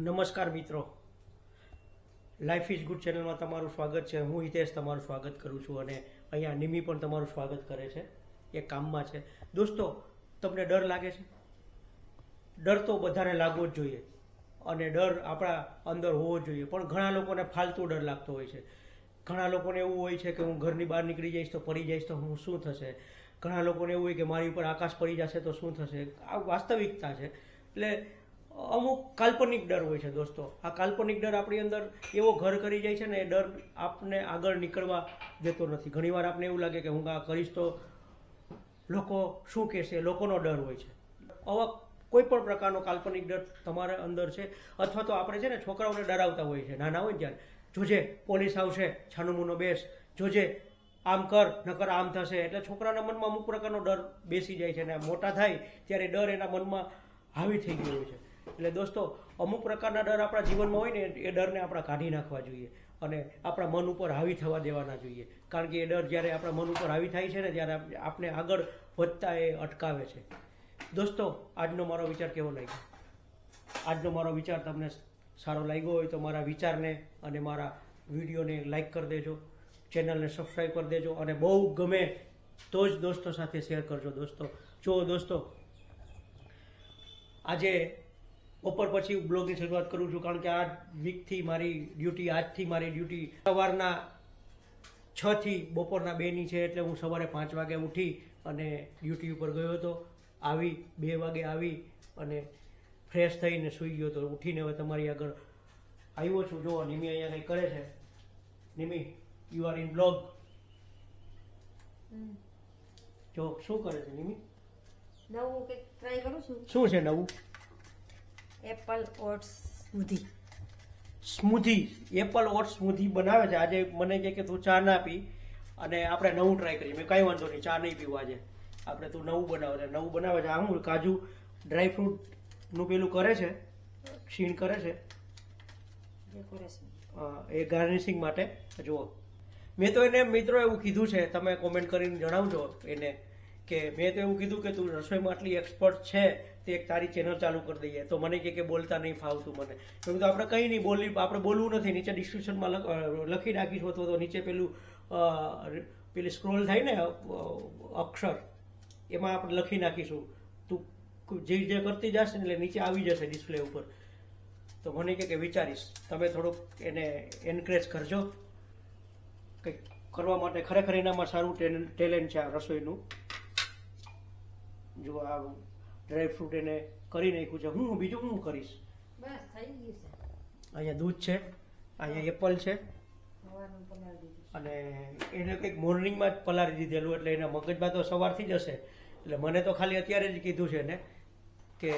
નમસ્કાર મિત્રો. Life is good ચેનલમાં તમારું સ્વાગત છે. હું હિતેશ તમારું સ્વાગત કરું છું અને અહીંયા નિમી પણ તમારું સ્વાગત કરે છે. એ કામમાં છે. દોસ્તો, તમને ડર લાગે છે? ડર તો બધાને લાગવો જ જોઈએ. અને ડર આપણા અંદર હોવો જોઈએ. પણ ઘણા લોકોને ફાલતુ ડર લાગતો હોય છે. ઘણા લોકોને એવું હોય છે કે હું ઘરની બહાર નીકળી જઈશ તો પડી જઈશ તો હું શું થશે? ઘણા લોકોને એવું હોય કે મારી ઉપર આકાશ પડી જશે તો શું થશે? આ વાસ્તવિકતા છે. એટલે અમુક કાલ્પનિક ડર હોય છે દોસ્તો. આ કાલ્પનિક ડર આપણી અંદર એવો ઘર કરી જાય છે ને એ ડર આપને આગળ નીકળવા દેતો નથી. ઘણીવાર આપને એવું લાગે કે હું આ કરીશ તો લોકો શું કહેશે? લોકોનો ડર હોય છે. આવા કોઈ પણ પ્રકારનો કાલ્પનિક ડર તમારા અંદર છે અથવા તો આપણે છે ને છોકરાઓને ડરાવતા હોય છે નાના હોય ત્યારે. જોજે પોલીસ આવશે, છાનુમુનો બેસ. જોજે આમ કર, નકર આમ થશે. એટલે છોકરાના મનમાં અમુક પ્રકારનો ડર બેસી જાય છે અને મોટા થાય ત્યારે ડર એના મનમાં હાવી થઈ ગયો છે. એટલે દોસ્તો, અમુક પ્રકારના ડર આપણા જીવનમાં હોય ને, એ ડરને આપણે કાઢી નાખવા જોઈએ અને આપણા મન ઉપર હાવી થવા દેવાના જોઈએ. કારણ કે એ ડર જ્યારે આપણા મન ઉપર હાવી થાય છે ને, ત્યારે આપ- આપણે આગળ વધતા એ અટકાવે છે. દોસ્તો, આજનો મારો વિચાર કેવો લાગ્યો? આજનો મારો વિચાર તમને સારો લાગ્યો હોય તો મારા વિચારને અને મારા વિડીયોને લાઈક કરી દેજો, ચેનલને સબસ્ક્રાઈબ કરી દેજો અને બહુ ગમે તો જ દોસ્તો સાથે શેર કરજો દોસ્તો. જો દોસ્તો, આજે બપોર પછી બ્લોગની શરૂઆત કરું છું કારણ કે આ વીકથી મારી ડ્યુટી આજથી મારી ડ્યુટી સવારના છ થી બપોરના બેની છે એટલે હું સવારે પાંચ વાગે ઉઠી અને ડ્યુટી ઉપર ગયો હતો. આવી બે વાગે આવી અને ફ્રેશ થઈને સૂઈ ગયો હતો. ઉઠીને હવે તમારી આગળ આવ્યો છું. જો નિમી અહીંયા કંઈ કરે છે? Nimi you are in vlog જો શું કરે છે નિમી? નવું કંઈક ટ્રાય કરું છું. શું છે નવું? Apple oats smoothie. Smoothie. Apple oats smoothie બનાવે છે. આજે મને કહે કે તું ચા ના પી અને આપણે નવું ટ્રાય કરીએ. મેં કાંઈ વાંધો નહીં ચા નહીં પીવું આજે. આપણે તું નવું બનાવે છે. નવું બનાવે છે આ શું કાજુ ડ્રાય ફ્રૂટનું પેલું કરે છે ક્ષીણ કરે છે. એ ગાર્નિશિંગ માટે. જુઓ. મેં તો એને મિત્રો એવું કીધું છે તમે કોમેન્ટ કરીને જણાવજો એને કે મેં તો એવું કીધું કે તું રસોઈમાં આટલી એક્સપર્ટ છે તે એક તારી ચેનલ ચાલુ કરી દઈએ. તો મને કે બોલતા નહીં, ફાવતું મને. તો આપણે કંઈ નહીં, બોલી, આપણે બોલવું નથી. નીચે ડિસ્ક્રિપ્શનમાં લખી નાખીશું અથવા તો નીચે પેલું પેલી સ્ક્રોલ થાય ને અક્ષર, એમાં આપણે લખી નાખીશું. તું જે જે કરતી જશે એટલે નીચે આવી જશે ડિસ્પ્લે ઉપર. તો મને કે વિચારીશ, તમે થોડુંક એને એન્કરેજ કરજો. કંઈક કરવા માટે ખરેખર એનામાં સારું ટેલેન્ટ છે આ રસોઈનું. જો આ ડ્રાય ફ્રૂટ એને કરી નાખ્યું છે. હું બીજું હું કરીશ? બસ થઈ ગયું છે. અહીંયા દૂધ છે અહીંયા એપલ છે. અને એને કંઈક મોર્નિંગમાં જ પલાળી દીધેલું એટલે એના મગજમાં તો સવારથી જ હશે. એટલે મને તો ખાલી અત્યારે જ કીધું છે એને કે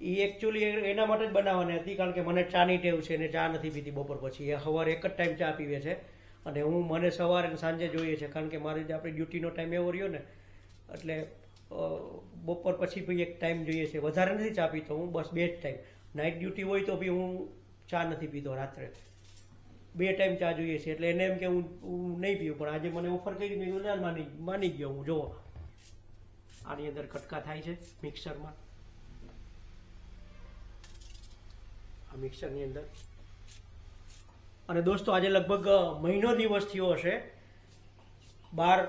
એ એકચ્યુઅલી એના માટે જ બનાવવાની હતી કારણ કે મને ચાની ટેવ છે એને ચા નથી પીતી બપોર પછી. એ સવારે એક જ ટાઈમ ચા પીવે છે. અને હું મને સવારે અને સાંજે જોઈએ છે કારણ કે મારી જે આપણી ડ્યુટીનો ટાઈમ એવો રહ્યો ને એટલે બપોર પછી ભાઈ એક ટાઈમ જોઈએ છે. વધારે નથી ચા પીતો હું, બસ બે જ ટાઈમ નાઇટ ડ્યુટી હોય તો બી હું ચા નથી પીતો રાત્રે. બે ટાઈમ ચા જોઈએ છે. એટલે એને એમ કે હું હું નહીં પીવું પણ આજે મને ઓફર કરી મેં ના માની માની ગયો હું, જુઓ. આની અંદર કટકા થાય છે મિક્સરમાં આ મિક્સરની અંદર. અને દોસ્તો, આજે લગભગ મહિનો દિવસ થયો હશે. બહાર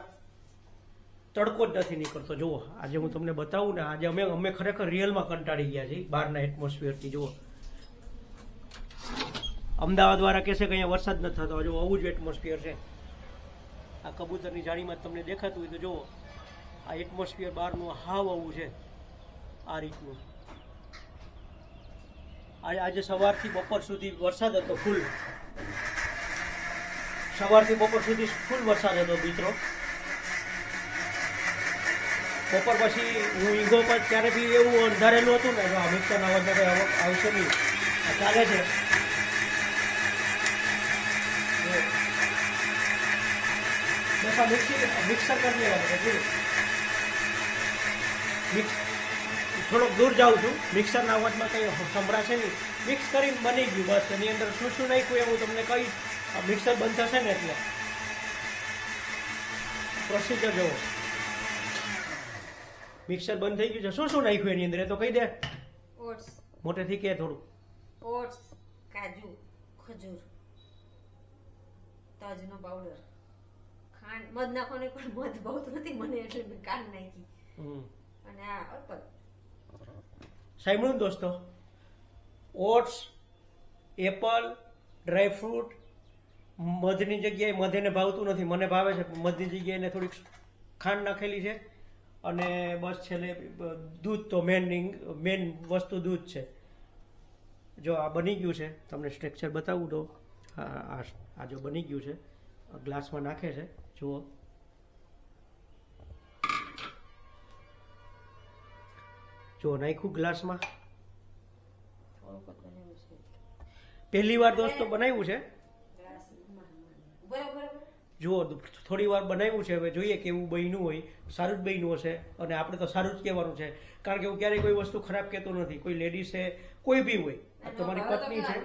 તડકો જ નથી નીકળતો. જુઓ, આજે હું તમને બતાવું ને, આજે અમે અમે ખરેખર રિયલમાં કંટાળી ગયા છીએ બહારના એટમોસ્ફિયરથી જુઓ. અમદાવાદ વાળા કહેશે કે અહીંયા વરસાદ નથી થતો. જો આવું જ એટમોસ્ફિયર છે. આ કબૂતરની જાળીમાં તમને દેખાતું હોય તો જુઓ, આ એટમોસ્ફિયર બહારનું હાવ આવું છે. આ રીતનું. આજે સવારથી બપોર સુધી વરસાદ હતો ફૂલ સવારથી બપોર સુધી ફૂલ વરસાદ હતો, મિત્રો. બપોર પછી હું ઈગો પર ત્યારે બી એવું અંધારેલું હતું ને અમિત આ ના આવ- આવશે નહીં. ચાલે છે. બસ આ મિક્સી મિક્સર કરી મિક્સ થોડોક દૂર જાઉં છું. મિક્સરના અવાજમાં કંઈ સંભળાશે નહીં. મિક્સ કરીને બની ગયું બસ. એની અંદર શું શું નાખ્યું એવું તમને કહીશ મિક્સર બંધ થશે ને એટલે. પ્રોસિજર જુઓ મિક્સર બંધ થઈ ગયું છે. શું શું નાખ્યું એની અંદર? એ તો કહી દે. ઓટ્સ. મોટેથી કે થોડું. ઓટ્સ કાજુ ખજૂર તજનો પાવડર ખાંડ મધ નાખવાની પણ મધ ભાવતું નથી મને એટલે મેં કાન નાખી. હમ. અને આ અપલ સાંભળ્યું દોસ્તો. ઓટ્સ એપલ ડ્રાય ફ્રૂટ મધની જગ્યાએ મધ એને ભાવતું નથી. મને ભાવે છે. મધની જગ્યાએ એને થોડીક ખાંડ નાખેલી છે. અને બસ છેલ્લે દૂધ તો મેન મેન વસ્તુ દૂધ છે. જો આ બની ગયું છે તમને સ્ટ્રક્ચર બતાવું તો આ આ જો બની ગયું છે ગ્લાસમાં નાખે છે જુઓ. જો નાખ્યું ગ્લાસમાં. પહેલી વાર દોસ્તો બનાવ્યું છે. જુઓ થોડી વાર બનાવ્યું છે હવે જોઈએ કે એવું બન્યું હોય સારું જ બન્યું હશે અને આપણે તો સારું જ કહેવાનું છે. કારણ કે હું ક્યારેય કોઈ વસ્તુ ખરાબ કહેતો નથી. કોઈ લેડીઝ છે કોઈ બી હોય તમારી પત્ની છે.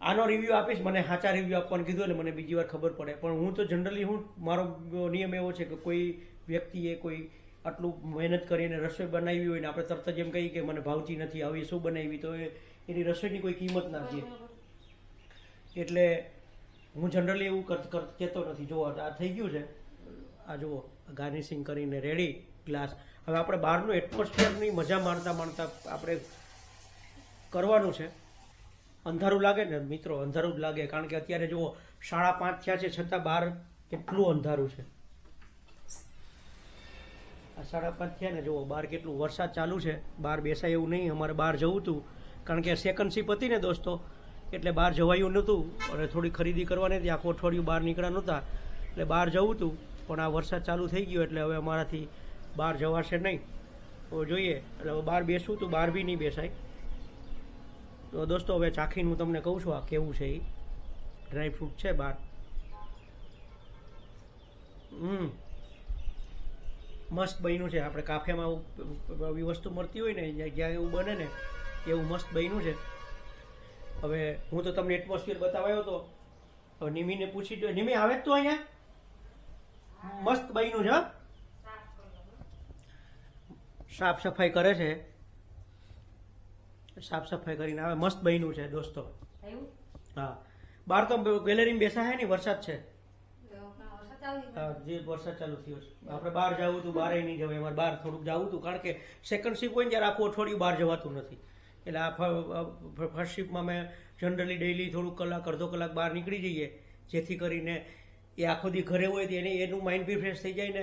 આનો રિવ્યૂ આપીશ મને સાચા રિવ્યૂ આપવાનું કીધું એટલે મને બીજી વાર ખબર પડે. પણ હું તો જનરલી હું મારો નિયમ એવો છે કે કોઈ વ્યક્તિએ કોઈ આટલું મહેનત કરીને રસોઈ બનાવી હોય ને આપણે તરત જ એમ કહીએ કે મને ભાવતી નથી આવી શું બનાવી તો એ એની રસોઈની કોઈ કિંમત ના દે. એટલે હું જનરલી એવું કહેતો નથી. જો આ થઈ ગયું છે. આ જુઓ ગાર્નિશિંગ કરીને રેડી ગ્લાસ હવે આપણે બહારનું એટમોસ્ફિયરની મજા માણતા માણતા આપણે કરવાનું છે. અંધારું લાગે ને, મિત્રો, અંધારું જ લાગે. કારણ કે અત્યારે જુઓ, સાડા પાંચ થયા છે, છતાં બહાર કેટલું અંધારું છે. આ સાડા પાંચ થયા ને, જુઓ, બહાર કેટલું વરસાદ ચાલુ છે. બહાર બેસાય એવું નહીં, અમારે બહાર જવું હતું કારણ કે સેકન્ડ શિપ હતી ને, દોસ્તો એટલે બહાર જવાયું નહોતું. અને થોડી ખરીદી કરવાની હતી. આખું અઠવાડિયું બહાર નીકળ્યા નહોતા. એટલે બહાર જવું હતું. પણ આ વરસાદ ચાલુ થઈ ગયો એટલે હવે અમારાથી બહાર જવાશે નહીં. તો જોઈએ. એટલે હવે બહાર બેસવું તો બહાર બી નહીં બેસાય. તો દોસ્તો, હવે ચાખીને હું તમને કહું છું આ કેવું છે એ ડ્રાય ફ્રૂટ છે બહાર. હમ. મસ્ત બન્યું છે. આપણે કાફેમાં એવી વસ્તુ મળતી હોય ને જ્યાં- જ્યાં એવું બને ને એવું મસ્ત બન્યું છે હવે હું તો તમને એટમોસ્ફિયર બતાવ્યો હતો હવે નિમીને પૂછી દો નિમી આવે જ તું અહીંયા? મસ્ત બન્યું છે હો. સાફ સફાઈ કરે છે. સાફ સફાઈ કરીને આવે. મસ્ત બન્યું છે દોસ્તો. હા. બહાર તો ગેલેરીમાં બેસા હે ને વરસાદ છે. હા જે વરસાદ ચાલુ થયો છે. આપણે બહાર જવું હતું બહાર નહીં જવાય. અમારે બહાર થોડુંક જવું હતું. કારણ કે સેકન્ડ શિપ હોય ને ત્યારે આખું અઠવાડિયું બહાર જવાતું નથી. એટલે આ ફર્સ્ટ શિફ્ટમાં મેં જનરલી ડેઈલી થોડુંક કલાક, અડધો કલાક બહાર નીકળી જઈએ, જેથી કરીને એ આખો દી ઘરે હોય તો એને, એનું માઇન્ડ બી ફ્રેશ થઈ જાય ને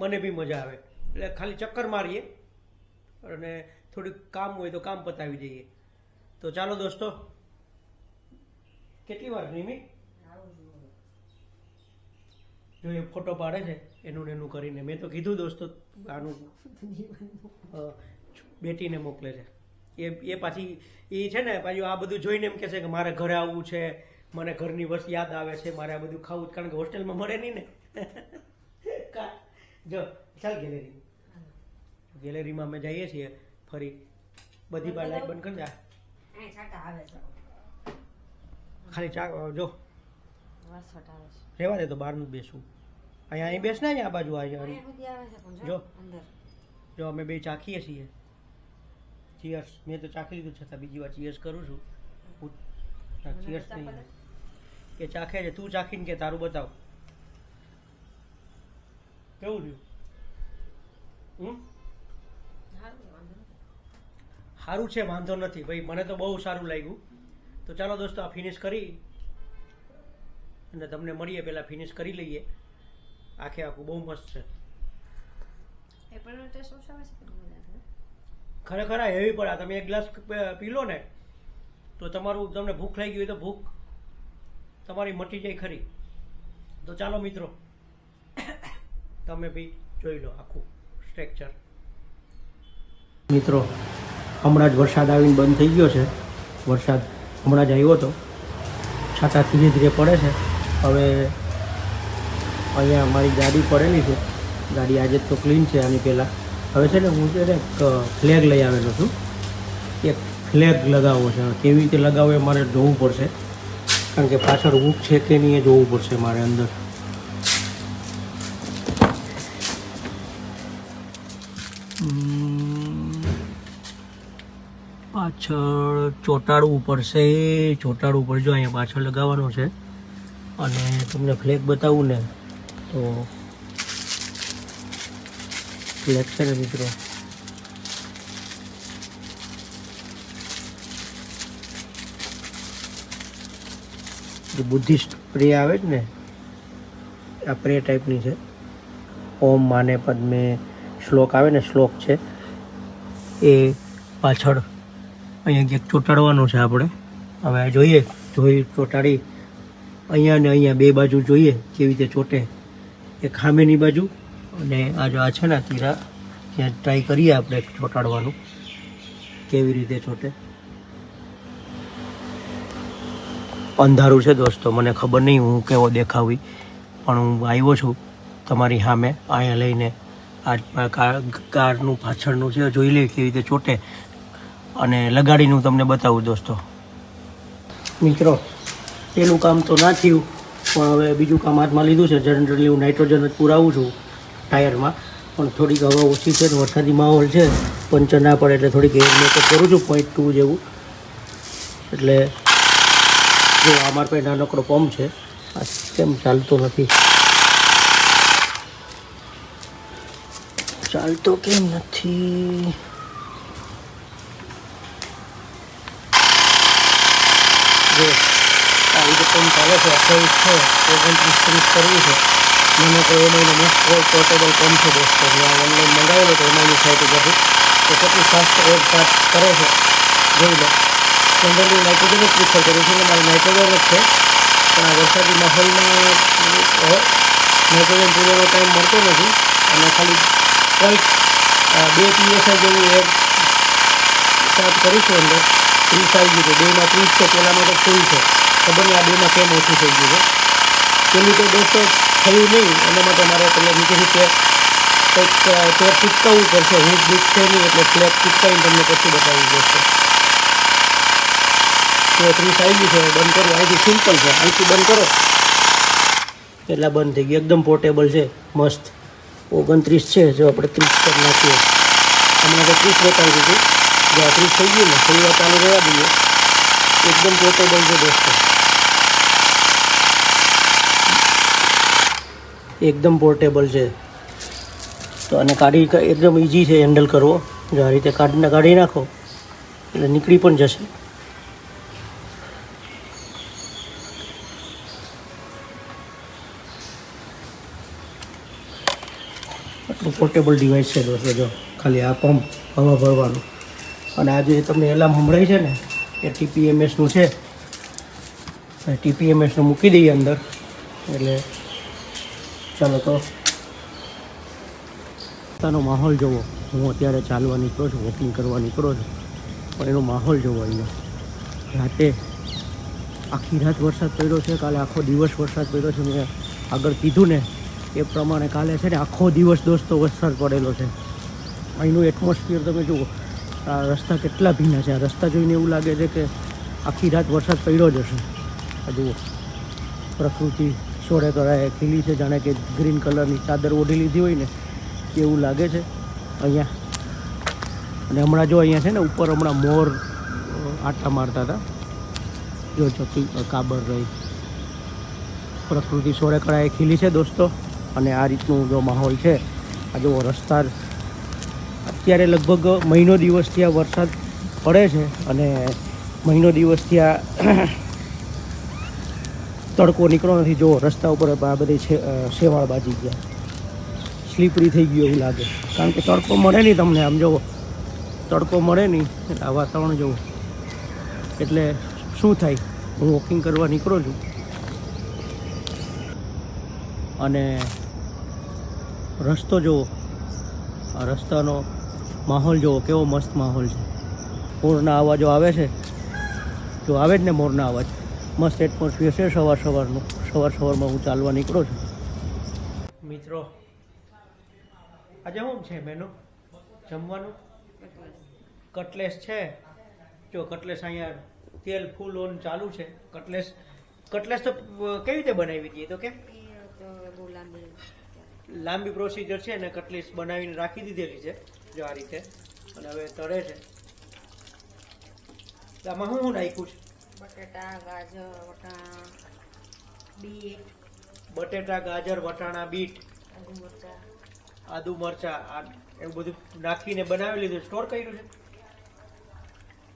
મને બી મજા આવે. એટલે ખાલી ચક્કર મારીએ અને થોડીક કામ હોય તો કામ પતાવી દઈએ. તો ચાલો દોસ્તો, કેટલી વાર નિમિત જો એ ફોટો પાડે છે, એનું ને એનું કરીને. મેં તો કીધું દોસ્તો, આનું બેટીને મોકલે છે. એ એ પાછી એ છે ને પાછું આ બધું જોઈને એમ કહે છે કે મારે ઘરે આવવું છે મને ઘરની વસ્તુ યાદ આવે છે મારે આ બધું ખાવું. કારણ કે હોસ્ટેલમાં મળે નહીં ને. જો ચાલ ગેલેરી. ગેલેરીમાં અમે જઈએ છીએ ફરી. બધી બાર લાઈટ બંધ કરી દે. ખાલી ચા જો. રહેવા દે તો બહારનું જ બેસવું અહીંયા અહીં બેસ ને આ બાજુ જો. જો. જો અમે બે ચાખીએ છીએ. ચીયર્સ મેં તો ચાખી લીધું છતાં બીજી વાર ચીયર્સ કરું છું. ચીયર્સ નહીં. કે ચાખે છે તું ચાખીને કે તારું બતાવ. કેવું થયું? હમ. સારું છે વાંધો નથી. ભાઈ મને તો બહુ સારું લાગ્યું. તો ચાલો દોસ્તો આ ફિનિશ કરી. અને તમને મળીએ પહેલાં ફિનિશ કરી લઈએ. આખે આખું બહુ મસ્ત છે? ખરેખર હેવી પડે તમે એક ગ્લાસ પી લો ને, તો તમારું તમને ભૂખ લાગી હોય તો ભૂખ તમારી મટી જાય ખરી. તો ચાલો મિત્રો, તમે બી જોઈ લો આખું સ્ટ્રક્ચર મિત્રો, હમણાં જ વરસાદ આવીને બંધ થઈ ગયો છે. વરસાદ હમણાં જ આવ્યો હતો. છાતા ધીરે ધીરે પડે છે. હવે અહીંયા મારી ગાડી પડેલી છે. ગાડી આજે તો ક્લીન છે આની પહેલાં. હવે છે ને હું છે ને એક ફ્લેગ લઈ આવેલો છું. એક ફ્લેગ લગાવવો છે. કેવી રીતે લગાવવો એ મારે જોવું પડશે. કારણ કે પાછળ હૂક છે કે નહીં એ જોવું પડશે મારે અંદર. પાછળ ચોંટાડવું પડશે. ચોંટાડવું જો અહીંયા પાછળ લગાવવાનું છે. અને તમને ફ્લેગ બતાવું ને, તો ને મિત્રો. બુદ્ધિસ્ટ પ્રે આવે છે ને, આ પ્રે ટાઈપની છે. ઓમ માને પદ્મે, શ્લોક આવે ને, શ્લોક છે. એ પાછળ અહીંયા ક્યાંક ચોંટાડવાનું છે આપણે, હવે આ જોઈએ, જોઈ ચોંટાડી. અહીંયા ને અહીંયા બે બાજુ જોઈએ, કેવી રીતે ચોંટે. એક ખામેની બાજુ અને આ જો આ છે ને તીરા, ત્યાં ટ્રાય કરીએ આપણે ચોંટાડવાનું. કેવી રીતે ચોંટે? અંધારું છે દોસ્તો, મને ખબર નહીં, હું કેવો દેખાવી. પણ હું આવ્યો છું તમારી સામે, અહીંયા લઈને. આ કારનું પાછળનું છે, જોઈ લઈએ કેવી રીતે ચોટે. અને લગાડીને હું તમને બતાવું દોસ્તો. મિત્રો, પેલું કામ તો ના થયું, પણ હવે બીજું કામ હાથમાં લીધું છે. જનરલી હું નાઇટ્રોજન જ પુરાવું છું. ટાયરમાં. પણ થોડીક હવા ઓછી છે વરસાદી માહોલ છે. પંચર ના પડે એટલે થોડીક એર મેકઅપ કરું છું પોઈન્ટ ટુ જેવું. એટલે જો આ પાસે નાનકડો પંપ છે, આ કેમ ચાલતો નથી. ચાલતો કેમ નથી? જો આ રીતે ચાલે છે અઠ્યાવીસ છે, ઓગણત્રીસ, ત્રીસ કરવી છે. મને તો એમાં મસ્ત પોર્ટેબલ પંપ છે દોસ્તો. મેં આ ઓનલાઈન મંગાવેલો તો એમાંની સાઈડ ઉપરથી તો કેટલું ફાસ્ટ એક સ્ટાર્ટ કરે છે. જોઈ લો. જનરલી નાઇટ્રોજન જ પ્રિફર કરું છું. મારે નાઇટ્રોજન જ છે. પણ આ વરસાદી માહોલમાં નાઇટ્રોજન પૂરેનો ટાઈમ મળતો નથી. અને ખાલી કંઈક બે પીએસઆઈ જેવું એક સ્ટાર્ટ કરીશું અંદર. ત્રીસ આવી ગયું છે. બેમાં ત્રીસ છે. પહેલામાં તો ફૂલ છે. ખબર નહીં આ બેમાં કેમ ઓછું થઈ ગયું છે. પેલું તો દોસ્તો થયું નહીં. એના માટે મારે પેલા નીચેથી તે કંઈક અ, ચૂકવવું પડશે હું જ છે નહીં એટલે ફ્લેગ ચૂકવીને તમને પછી બતાવી દેશે તો ત્રીસ આવી ગયું છે. બંધ કરવું અહીંથી સિમ્પલ છે. અહીંથી બંધ કરો. એટલે બંધ થઈ ગયું. એકદમ પોર્ટેબલ છે. મસ્ત. ઓગણત્રીસ છે. જો આપણે ત્રીસ પર નાખીએ. હમણાં તો ત્રીસ બતાવી દીધું. જો આ ત્રીસ થઈ ગયું ને થોડી વાર ચાલુ રહેવા દઈએ. એકદમ પોર્ટેબલ છે દોસ્તો. એકદમ પોર્ટેબલ છે. તો અને કાઢી એકદમ ઇઝી છે હેન્ડલ કરવો. જો આ રીતે કાઢીને કાઢી નાખો, એટલે નીકળી પણ જશે. આટલું પોર્ટેબલ ડિવાઇસ છે દોસ્તો જો, ખાલી આ પંપ હવા ભરવાનું. અને આ જે તમને એલાર્મ સંભળાય છે ને, એ ટીપીએમએસનું છે. ટીપીએમએસનું મૂકી દઈએ અંદર. એટલે ચાલો તો. પોતાનો માહોલ જોવો. હું અત્યારે ચાલવા નીકળો છું વોકિંગ કરવા નીકળો છું. પણ એનો માહોલ જોવો અહીંયા. રાતે આખી રાત વરસાદ પડ્યો છે, કાલે આખો દિવસ વરસાદ પડ્યો છે. મેં આગળ કીધું ને એ પ્રમાણે કાલે છે ને આખો દિવસ દોસ્તો વરસાદ પડેલો છે. અહીંનું એટમોસ્ફિયર તમે જુઓ, આ રસ્તા કેટલા ભીના છે. આ રસ્તા જોઈને એવું લાગે છે કે આખી રાત વરસાદ પડ્યો જ હશે. આ જુઓ, પ્રકૃતિ સોળે કરાએ ખીલી છે, જાણે કે ગ્રીન કલરની ચાદર ઓઢી લીધી હોય ને, એવું લાગે છે. અહીંયા. અને હમણાં જો અહીંયા છે ને, ઉપર હમણાં મોર આટા મારતા હતા. જો ચોખ્ખી કાબર રહી. પ્રકૃતિ સોળે કળાએ ખીલી છે, દોસ્તો. અને આ રીતનું જો માહોલ છે, આ જો રસ્તા અત્યારે લગભગ મહિનો દિવસથી આ વરસાદ પડે છે, અને મહિનો દિવસથી આ તડકો નીકળો નથી. જો રસ્તા ઉપર આ બધી શેવાળ બાજી ગયા. સ્લીપરી થઈ ગયું એવું લાગે. કારણ કે તડકો મળે નહીં તમને. આમ જુઓ તડકો મળે નહીં, એટલે આ વાતાવરણ જુઓ એટલે શું થાય? હું વોકિંગ કરવા નીકળું છું. અને રસ્તો જુઓ આ રસ્તાનો માહોલ જુઓ કેવો મસ્ત માહોલ છે. મોરના અવાજો આવે છે? જો આવે જ ને મોરના અવાજ. મસ્ત એટમોસ્ફિયર છે સવાર સવારનું. સવાર સવારમાં હું ચાલવા નીકળું છું. મિત્રો, આજે શું છે મેનુ? જમવાનું? કટલેસ છે. જો કટલેસ અહીંયા તેલ, ફૂલ ઓન ચાલુ છે. કટલેસ કટલેસ તો કેવી રીતે બનાવી દઈએ તો કે? લાંબી પ્રોસીજર છે અને કટલેસ બનાવીને રાખી દીધેલી છે, જો આ રીતે. અને હવે તળે છે. આમાં હું નાખ્યું છે? બટેટા ગાજર વટાણા બીટ. બટેટા ગાજર વટાણા બીટ. આદુ મરચાં. આ એવું બધું નાખીને બનાવી લીધું. સ્ટોર કર્યું છે?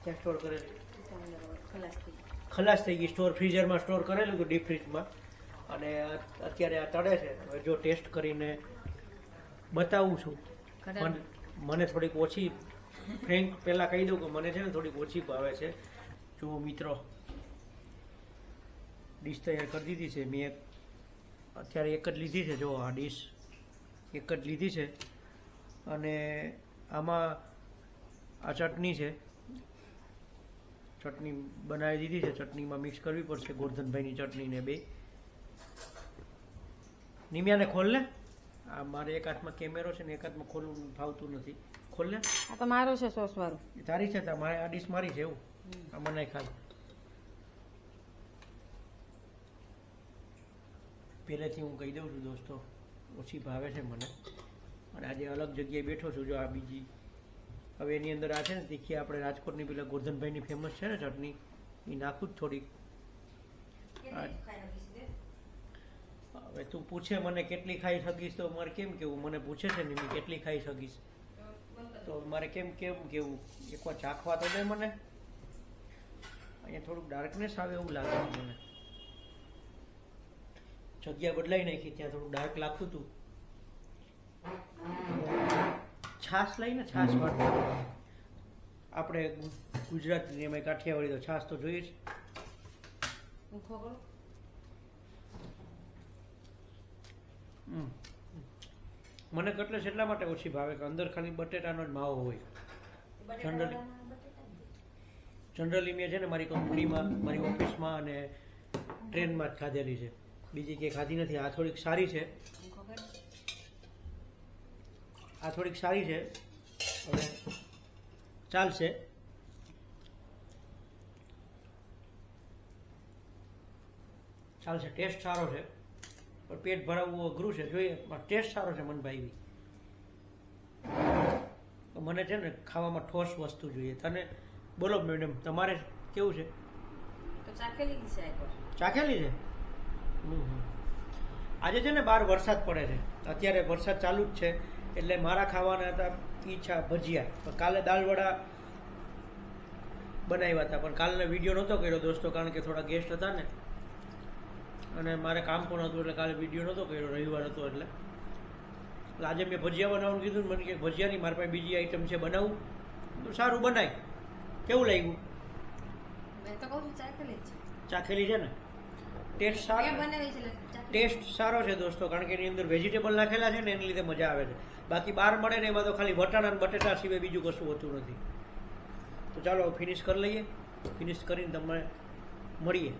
ક્યાં સ્ટોર કરેલું ખલાસ થઈ ખલાસ થઈ ગઈ. સ્ટોર ફ્રીઝરમાં સ્ટોર કરેલું હતું ડીપ ફ્રીજમાં અને અત્યારે આ તળે છે. હવે જો ટેસ્ટ કરીને બતાવું છું. મને મને થોડીક ઓછી ફ્રેન્ક પહેલાં કહી દઉં કે મને છે ને થોડીક ઓછી ભાવે છે. જો મિત્રો. ડીશ તૈયાર કરી દીધી છે. મેં એક- અત્યારે એક જ લીધી છે. જો આ ડીશ એક જ લીધી છે. અને આમાં આ ચટણી છે. ચટણી બનાવી દીધી છે. ચટણીમાં મિક્સ કરવી પડશે. ગોરધનભાઈની ચટણીને બે. નિમિયાને ખોલ ને. આ મારે એક હાથમાં કેમેરો છે ને એક હાથમાં ખોલવું ફાવતું નથી. ખોલ ને. આ તો મારો છે સોસ વાળું તારી છે મારે આ ડીશ મારી છે એવું. મને ખાલ પહેલેથી હું કહી દઉં છું દોસ્તો ઓછી ભાવે છે મને. અને આજે અલગ જગ્યાએ બેઠો છું જો આ બીજી. હવે એની અંદર આ છે ને તીખી આપણે રાજકોટની પેલા ગોરધનભાઈની ફેમસ છે ને ચટણી એ નાખું જ થોડીક. હવે તું પૂછે મને કેટલી ખાઈ શકીશ તો મારે કેમ કેવું? મને પૂછે છે ને કેટલી ખાઈ શકીશ. તો મારે કેમ કેમ કેવું? એકવાર ચાખવા તો દે મને. અહીંયા થોડુંક ડાર્કનેસ આવે એવું લાગે છે મને. જગ્યા બદલાઈ નાખી ત્યાં થોડું ડાર્ક લાગતું હતું. છાશ લઈને છાશ વાળતા આપણે ગુજરાતની ગુજરાતી એમાં કાઠિયાવાડી તો છાશ તો જોઈએ જ. મને કટલેસ એટલા માટે ઓછી ભાવે કે અંદર ખાલી બટેટાનો જ માવો હોય. Generally. જનરલી મેં છે ને મારી કંપનીમાં મારી ઓફિસમાં અને ટ્રેનમાં જ ખાધેલી છે. બીજી ક્યાંય ખાધી નથી. આ થોડીક સારી છે. આ થોડીક સારી છે. હવે ચાલશે. ચાલશે. ટેસ્ટ સારો છે. પણ પેટ ભરાવવું અઘરું છે. જોઈએ. પણ ટેસ્ટ સારો છે મન ભાઈ મને છે ને ખાવામાં ઠોસ વસ્તુ જોઈએ. તને? બોલો મેડમ તમારે કેવું છે? તો ચાખેલી છે ચાખેલી છે. આજે છે ને બહાર વરસાદ પડે છે. અત્યારે વરસાદ ચાલુ જ છે. એટલે મારા ખાવાના હતા ઈચ્છા ભજીયા. પણ કાલે દાળવડા બનાવ્યા હતા. પણ કાલનો વીડિયો નહોતો કર્યો દોસ્તો કારણ કે થોડા ગેસ્ટ હતા ને. અને મારે કામ પણ હતું એટલે કાલે વીડિયો નહોતો કર્યો રવિવાર હતો એટલે. એટલે આજે મેં ભજીયા બનાવવાનું કીધું મને કે ભજીયાની મારી પાસે બીજી આઈટમ છે બનાવું. તો સારું બનાય. કેવું લાગ્યું? મેં તો કહું છું ચાખેલી છે. ચાખેલી છે ને? ટેસ્ટ સારો ટેસ્ટ સારો છે દોસ્તો કારણ કે એની અંદર વેજીટેબલ નાખેલા છે ને એની લીધે મજા આવે છે. બાકી બહાર મળે ને એમાં તો ખાલી વટાણા અને બટેટા સિવાય બીજું કશું હોતું નથી. તો ચાલો ફિનિશ કરી લઈએ. ફિનિશ કરીને તમને મળીએ.